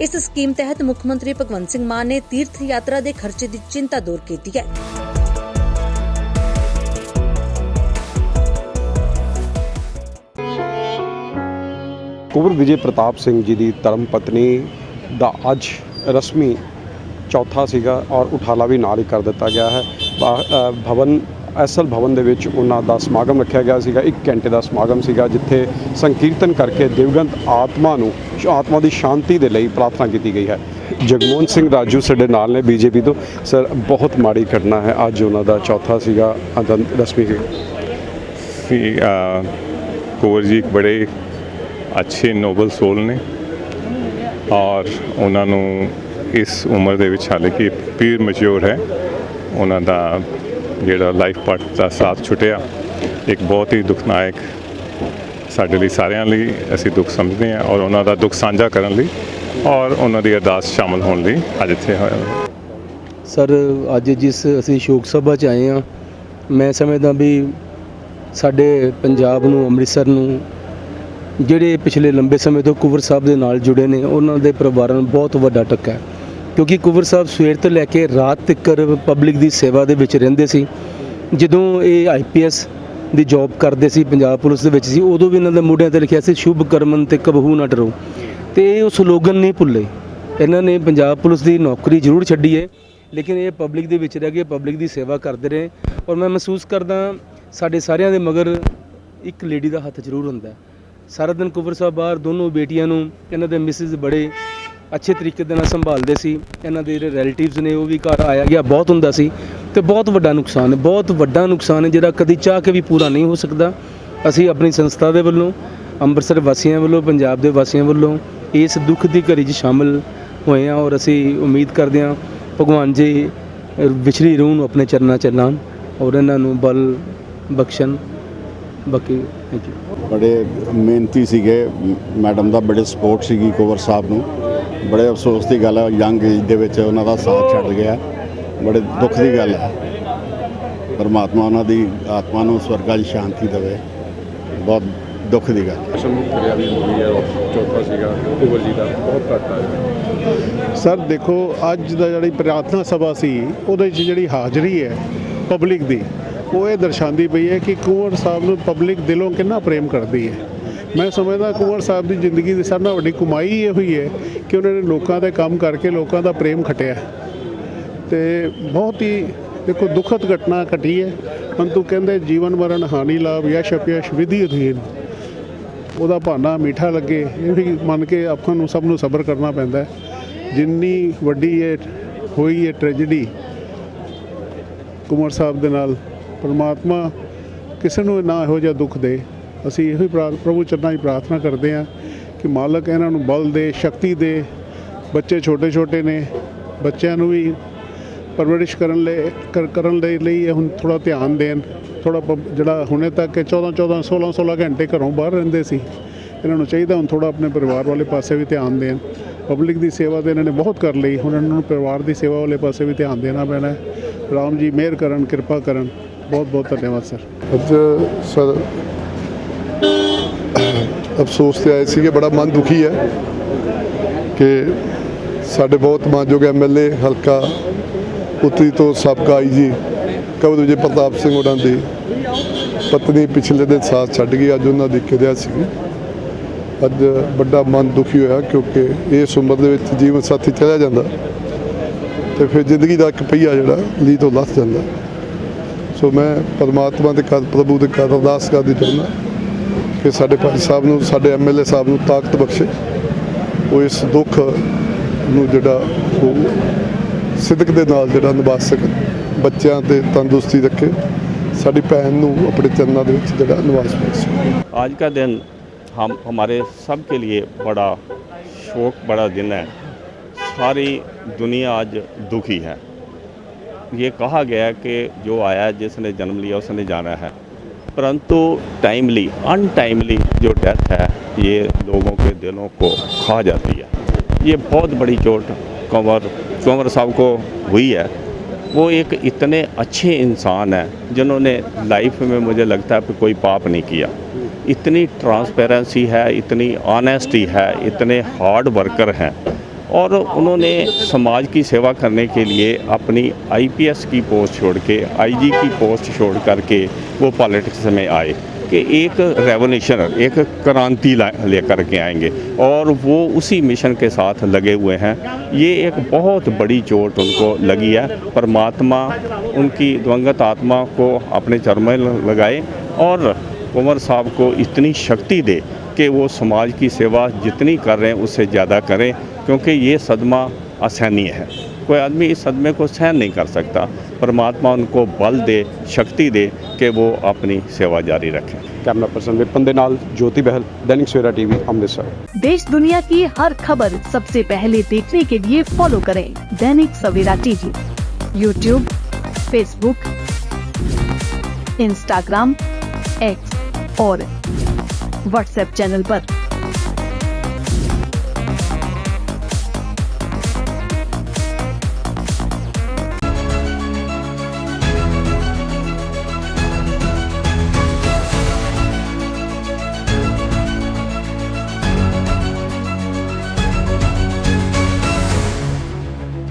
ਇਸ ਸਕੀਮ ਤਹਿਤ ਮੁੱਖ ਮੰਤਰੀ ਭਗਵੰਤ ਸਿੰਘ ਮਾਨ ਨੇ ਤੀਰਥ ਯਾਤਰਾ ਦੇ ਖਰਚੇ ਦੀ ਚਿੰਤਾ ਦੂਰ ਕੀਤੀ ਹੈ। ਕੁੰਵਰ ਵਿਜੇ ਪ੍ਰਤਾਪ ਸਿੰਘ ਜੀ ਦੀ ਧਰਮ ਪਤਨੀ ਦਾ ਅੱਜ ਰਸਮੀ ਚੌਥਾ ਸੀਗਾ ਔਰ ਉਠਾਲਾ ਵੀ ਨਾਲ ਹੀ ਕਰ ਦਿੱਤਾ ਗਿਆ ਹੈ। ਭਵਨ ਐਸਲ ਭਵਨ ਦੇ ਵਿੱਚ ਉਹਨਾਂ ਦਾ ਸਮਾਗਮ ਰੱਖਿਆ ਗਿਆ ਸੀਗਾ 1 ਘੰਟੇ ਦਾ ਸਮਾਗਮ ਸੀਗਾ ਜਿੱਥੇ ਸੰਕੀਰਤਨ ਕਰਕੇ ਦਿਵਗੰਤ ਆਤਮਾ ਨੂੰ ਆਤਮਾ ਦੀ ਸ਼ਾਂਤੀ ਦੇ ਲਈ ਪ੍ਰਾਰਥਨਾ ਕੀਤੀ ਗਈ ਹੈ। ਜਗਮੋਹਨ ਸਿੰਘ ਰਾਜੂ ਸਾਡੇ ਨਾਲ ਨੇ ਬੀਜੇਪੀ ਤੋਂ। ਸਰ ਬਹੁਤ ਮਾੜੀ ਘਟਨਾ ਹੈ। ਅੱਜ ਉਹਨਾਂ ਦਾ ਚੌਥਾ ਸੀਗਾ ਅਦੰਤ ਰਸਮੀ ਸੀ ਅ, ਕੁੰਵਰ ਜੀ ਇੱਕ ਬੜੇ ਅੱਛੇ ਨੋਬਲ ਸੋਲ ਨੇ। ਔਰ ਉਹਨਾਂ ਨੂੰ ਇਸ ਉਮਰ ਦੇ ਵਿੱਚ ਹਾਲੇ ਕਿ ਪੀਰ ਮੈਚੁਰ ਹੈ। ਉਹਨਾਂ ਦਾ ਜਿਹੜਾ ਲਾਈਫ ਪਾਰਟ ਦਾ ਸਾਥ ਛੁੱਟਿਆ, ਇੱਕ ਬਹੁਤ ਹੀ ਦੁਖਨਾਇਕ ਸਾਡੇ ਲਈ ਸਾਰਿਆਂ ਲਈ ਅਸੀਂ ਦੁੱਖ ਸਮਝਦੇ ਹਾਂ ਔਰ ਉਹਨਾਂ ਦਾ ਦੁੱਖ ਸਾਂਝਾ ਕਰਨ ਲਈ ਔਰ ਉਹਨਾਂ ਦੀ ਅਰਦਾਸ ਸ਼ਾਮਲ ਹੋਣ ਲਈ ਅੱਜ ਇੱਥੇ ਹੋਇਆ ਸਰ, ਅੱਜ ਜਿਸ ਅਸੀਂ ਸ਼ੋਕ ਸਭਾ 'ਚ ਆਏ ਹਾਂ, ਮੈਂ ਸਮਝਦਾ ਵੀ ਸਾਡੇ ਪੰਜਾਬ ਨੂੰ, ਅੰਮ੍ਰਿਤਸਰ ਨੂੰ ਜਿਹੜੇ ਪਿਛਲੇ ਲੰਬੇ ਸਮੇਂ ਤੋਂ ਕੁਵਰ ਸਾਹਿਬ ਦੇ ਨਾਲ ਜੁੜੇ ਨੇ, ਉਹਨਾਂ ਦੇ ਪਰਿਵਾਰਾਂ ਨੂੰ ਬਹੁਤ ਵੱਡਾ ਟੱਕਾ ਹੈ। ਕਿਉਂਕਿ ਕੁਵਰ ਸਾਹਿਬ ਸਵੇਰ ਤੋਂ ਲੈ ਕੇ ਰਾਤ ਤੱਕ ਪਬਲਿਕ ਦੀ ਸੇਵਾ ਦੇ ਵਿੱਚ ਰਹਿੰਦੇ ਸੀ। ਜਦੋਂ ਇਹ ਆਈਪੀਐਸ ਦੀ ਜੌਬ ਕਰਦੇ ਸੀ, ਪੰਜਾਬ ਪੁਲਿਸ ਦੇ ਵਿੱਚ ਸੀ, ਉਦੋਂ ਵੀ ਇਹਨਾਂ ਦੇ ਮੋਢਿਆਂ ਤੇ ਲਿਖਿਆ ਸੀ, ਸ਼ੁਭ ਕਰਮਨ ਤੇ ਕਬਹੂ ਨਾ ਡਰੋ। ਤੇ ਇਹ ਉਹ ਸਲੋਗਨ ਨਹੀਂ ਭੁੱਲੇ। ਇਹਨਾਂ ਨੇ ਪੰਜਾਬ ਪੁਲਿਸ ਦੀ ਨੌਕਰੀ ਜ਼ਰੂਰ ਛੱਡੀ ਹੈ ਲੇਕਿਨ ਇਹ ਪਬਲਿਕ ਦੇ ਵਿੱਚ ਰਹਿ ਕੇ ਪਬਲਿਕ ਦੀ ਸੇਵਾ ਕਰਦੇ ਰਹੇ। ਔਰ ਮੈਂ ਮਹਿਸੂਸ ਕਰਦਾ ਸਾਡੇ ਸਾਰਿਆਂ ਦੇ ਮਗਰ ਇੱਕ ਲੇਡੀ ਦਾ ਹੱਥ ਜ਼ਰੂਰ ਹੁੰਦਾ। ਹੈ ਸਾਰਾ ਦਿਨ ਕੁਵਰ ਸਾਹਿਬ ਬਾਹਰ, ਦੋਨੋਂ ਬੇਟੀਆਂ ਨੂੰ, ਇਹਨਾਂ ਦੇ ਮਿਸਿਸ ਬੜੇ ਅੱਛੇ ਤਰੀਕੇ ਦੇ ਨਾਲ ਸੰਭਾਲਦੇ ਸੀ। ਇਹਨਾਂ ਦੇ ਜਿਹੜੇ ਰਿਲੇਟਿਵਸ ਨੇ, ਉਹ ਵੀ ਘਰ ਆਇਆ ਗਿਆ, ਬਹੁਤ ਹੁੰਦਾ ਸੀ। ਤੇ ਬਹੁਤ ਵੱਡਾ ਨੁਕਸਾਨ ਹੈ, ਬਹੁਤ ਵੱਡਾ ਨੁਕਸਾਨ ਹੈ, ਜਿਹੜਾ ਕਦੀ ਚਾਹ ਕੇ ਵੀ ਪੂਰਾ ਨਹੀਂ ਹੋ ਸਕਦਾ। ਅਸੀਂ ਆਪਣੀ ਸੰਸਥਾ ਦੇ ਵੱਲੋਂ, ਅੰਮ੍ਰਿਤਸਰ ਵਾਸੀਆਂ ਵੱਲੋਂ, ਪੰਜਾਬ ਦੇ ਵਾਸੀਆਂ ਵੱਲੋਂ ਇਸ ਦੁੱਖ ਦੀ ਘੜੀ 'ਚ ਸ਼ਾਮਲ ਹੋਏ ਹਾਂ ਔਰ ਅਸੀਂ ਉਮੀਦ ਕਰਦੇ ਹਾਂ ਭਗਵਾਨ ਜੀ ਵਿਛੜੀ ਰੂਹ ਨੂੰ ਆਪਣੇ ਚਰਨਾਂ 'ਚ ਲਾਉਣ ਔਰ ਇਹਨਾਂ ਨੂੰ ਬਲ ਬਖਸ਼ਣ। ਬਾਕੀ ਥੈਂਕ ਯੂ ਬੜੇ ਮਿਹਨਤੀ ਸੀਗੇ। ਮੈਡਮ ਦਾ ਬੜੇ ਸਪੋਰਟ ਸੀਗੀ ਕੋਵਰ ਸਾਹਿਬ ਨੂੰ। ਬੜੇ ਅਫਸੋਸ ਦੀ ਗੱਲ ਹੈ ਯੰਗ ਏਜ ਦੇ ਵਿੱਚ ਉਹਨਾਂ ਦਾ ਸਾਥ ਛੱਡ ਗਿਆ। ਬੜੇ ਦੁੱਖ ਦੀ ਗੱਲ ਹੈ ਪਰਮਾਤਮਾ ਉਹਨਾਂ ਦੀ ਆਤਮਾ ਨੂੰ ਸਵਰਗਾਂ 'ਚ ਸ਼ਾਂਤੀ ਦੇਵੇ। ਬਹੁਤ ਦੁੱਖ ਦੀ ਗੱਲ ਹੈ। ਚੌਥਾ ਸੀਗਾ ਕੁੰਵਰ ਜੀ ਦਾ ਬਹੁਤ ਘੱਟ ਆਇਆ। ਸਰ ਦੇਖੋ ਅੱਜ ਦਾ ਜਿਹੜੀ ਪ੍ਰਾਰਥਨਾ ਸਭਾ ਸੀ ਉਹਦੇ 'ਚ ਜਿਹੜੀ ਹਾਜ਼ਰੀ ਹੈ ਪਬਲਿਕ ਦੀ ਉਹ ਇਹ ਦਰਸਾਉਂਦੀ ਪਈ ਹੈ ਕਿ ਕੁੰਵਰ ਸਾਹਿਬ ਨੂੰ ਪਬਲਿਕ ਦਿਲੋਂ ਕਿੰਨਾ ਪ੍ਰੇਮ ਕਰਦੀ ਹੈ। ਮੈਂ ਸਮਝਦਾ ਕੁੰਵਰ ਸਾਹਿਬ ਦੀ ਜ਼ਿੰਦਗੀ ਦੀ ਸਭ ਨਾਲ ਵੱਡੀ ਕਮਾਈ ਇਹ ਹੋਈ ਹੈ ਕਿ ਉਹਨਾਂ ਨੇ ਲੋਕਾਂ ਦੇ ਕੰਮ ਕਰਕੇ ਲੋਕਾਂ ਦਾ ਪ੍ਰੇਮ ਖਟਿਆ। ਤੇ ਬਹੁਤ ਹੀ ਦੇਖੋ ਦੁਖਦ ਘਟਨਾ ਘਟੀ ਹੈ। ਪਰੰਤੂ ਕਹਿੰਦੇ ਜੀਵਨ ਮਰਨ ਹਾਨੀ ਲਾਭ ਯਸ਼ ਅਪਯਸ਼ ਵਿਧੀ ਅਧੀਨ। ਉਹਦਾ ਭਾਣਾ ਮਿੱਠਾ ਲੱਗੇ, ਇਹ ਵੀ ਮੰਨ ਕੇ ਆਪਾਂ ਨੂੰ ਸਭ ਨੂੰ ਸਬਰ ਕਰਨਾ ਪੈਂਦਾ ਹੈ। ਜਿੰਨੀ ਵੱਡੀ ਇਹ ਹੋਈ ਹੈ ਟ੍ਰੈਜੇਡੀ ਕੁਮਾਰ ਸਾਹਿਬ ਦੇ ਨਾਲ ਪਰਮਾਤਮਾ ਕਿਸੇ ਨੂੰ ਨਾ ਇਹੋ ਜਿਹਾ ਦੁੱਖ ਦੇ। ਅਸੀਂ ਇਹੋ ਹੀ ਪ੍ਰਾ- ਪ੍ਰਭੂ ਚਰਨਾਂ 'ਚ ਪ੍ਰਾਰਥਨਾ ਕਰਦੇ ਹਾਂ ਕਿ ਮਾਲਕ ਇਹਨਾਂ ਨੂੰ ਬਲ ਦੇ, ਸ਼ਕਤੀ ਦੇ, ਬੱਚੇ ਛੋਟੇ ਛੋਟੇ ਨੇ, ਬੱਚਿਆਂ ਨੂੰ ਵੀ ਪਰਵਰਿਸ਼ ਕਰਨ ਲਈ, ਕਰ- ਕਰਨ ਲਈ ਲਈ ਇਹ ਹੁਣ ਥੋੜਾ ਧਿਆਨ ਦੇਣ। ਥੋੜਾ ਜਿਹੜਾ ਹੁਣੇ ਤੱਕ ਇਹ 14 14 16 16 ਘੰਟੇ ਘਰੋਂ ਬਾਹਰ ਰਹਿੰਦੇ ਸੀ, ਇਹਨਾਂ ਨੂੰ ਚਾਹੀਦਾ ਹੁਣ ਥੋੜਾ ਆਪਣੇ ਪਰਿਵਾਰ ਵਾਲੇ ਪਾਸੇ ਵੀ ਧਿਆਨ ਦੇਣ। ਪਬਲਿਕ ਦੀ ਸੇਵਾ ਤਾਂ ਇਹਨਾਂ ਨੇ ਬਹੁਤ ਕਰ ਲਈ, ਹੁਣ ਇਹਨਾਂ ਨੂੰ ਪਰਿਵਾਰ ਦੀ ਸੇਵਾ ਵਾਲੇ ਪਾਸੇ ਵੀ ਧਿਆਨ ਦੇਣਾ ਪੈਣਾ ਰਾਮ ਜੀ, ਮਿਹਰ ਕਰਨ, ਕਿਰਪਾ ਕਰਨ। ਬਹੁਤ ਬਹੁਤ ਧੰਨਵਾਦ, ਸਰ। ਅੱਜ ਸਰ ਅਫਸੋਸ ਤੇ ਆਏ ਸੀਗੇ, ਬੜਾ ਮਨ ਦੁਖੀ ਹੈ ਕਿ ਸਾਡੇ ਬਹੁਤ ਮਾਨਯੋਗ ਐਮਐਲਏ ਹਲਕਾ ਉੱਤਰੀ ਤੋਂ ਸਾਬਕਾ ਆਈ ਜੀ ਕਵਲ ਵਿਜੇ ਪ੍ਰਤਾਪ ਸਿੰਘ ਉਹਨਾਂ ਦੀ ਪਤਨੀ ਪਿਛਲੇ ਦਿਨ ਸਾਥ ਛੱਡ ਗਈ, ਅੱਜ ਉਹਨਾਂ ਦੀ ਕਿਰਿਆ ਸੀ ਅੱਜ ਵੱਡਾ ਮਨ ਦੁਖੀ ਹੋਇਆ ਕਿਉਂਕਿ ਇਸ ਉਮਰ ਦੇ ਵਿੱਚ ਜੀਵਨ ਸਾਥੀ ਚਲਿਆ ਜਾਂਦਾ ਤੇ ਫਿਰ ਜ਼ਿੰਦਗੀ ਦਾ ਇੱਕ ਪਹੀਆ ਜਿਹੜਾ ਲੀ ਤੋਂ ਲੱਥ ਜਾਂਦਾ। ਸੋ ਮੈਂ ਪਰਮਾਤਮਾ ਦੇ ਕਰ ਪ੍ਰਭੂ ਦੇ ਕਰ ਅਰਦਾਸ ਕਰਦੀ ਚਾਹੁੰਦਾ ਕਿ ਸਾਡੇ ਭਾਈ ਸਾਹਿਬ ਨੂੰ ਸਾਡੇ ਐਮਐਲਏ ਸਾਹਿਬ ਨੂੰ ਤਾਕਤ ਬਖਸ਼ੇ ਉਹ ਇਸ ਦੁੱਖ ਨੂੰ ਜਿਹੜਾ ਉਹ ਸਿੱਧਕ ਦੇ ਨਾਲ ਜਿਹੜਾ ਨਿਭਾ ਸਕਣ ਬੱਚਿਆਂ ਤੇ ਤੰਦਰੁਸਤੀ ਰੱਖੇ ਸਾਡੀ ਭੈਣ ਨੂੰ ਆਪਣੇ ਚਰਨਾਂ ਦੇ ਵਿੱਚ ਜਿਹੜਾ ਨਿਵਾਸ ਬਖਸ਼ੇ आज का दिन हम हमारे सब के लिए बड़ा शोक बड़ा दिन है सारी दुनिया आज दुखी है ये कहा गया कि जो आया जिसने जन्म लिया उसने जाना है परंतु टाइमली अनटाइमली जो डेथ है, ये लोगों के दिलों को खा जाती है। ये बहुत बड़ी चोट कंवर कंवर साहब को हुई है। वो एक इतने अच्छे इंसान हैं, जिन्होंने लाइफ में मुझे लगता है कि कोई पाप नहीं किया। इतनी ट्रांसपेरेंसी है, इतनी ऑनेस्टी है, इतने हार्ड वर्कर हैं। और उन्होंने समाज की सेवा करने के लिए अपनी आईपीएस की पोस्ट छोड़ के आईजी की पोस्ट छोड़ करके वो पॉलिटिक्स में आए कि एक रेवोल्यूशन एक क्रांति लेकर के आएँगे। और वो उसी मिशन के साथ लगे हुए हैं। ये एक बहुत बड़ी चोट उनको लगी है। परमात्मा, उनकी दिवंगत आत्मा को अपने चरण में लगाए और कुंवर साहब को इतनी शक्ति दे कि वो समाज की सेवा जितनी कर रहे हैं, उससे ज़्यादा करें। क्योंकि ये सदमा असहनीय है। कोई आदमी इस सदमे को सहन नहीं कर सकता। परमात्मा उनको बल दे शक्ति दे कि वो अपनी सेवा जारी रखें। कैमरा पर्सन विपन के ज्योति बहल दैनिक सवेरा टीवी अमृतसर। देश दुनिया की हर खबर सबसे पहले देखने के लिए फॉलो करें Dainik Savera TV. YouTube Facebook Instagram X और व्हाट्सएप चैनल आरोप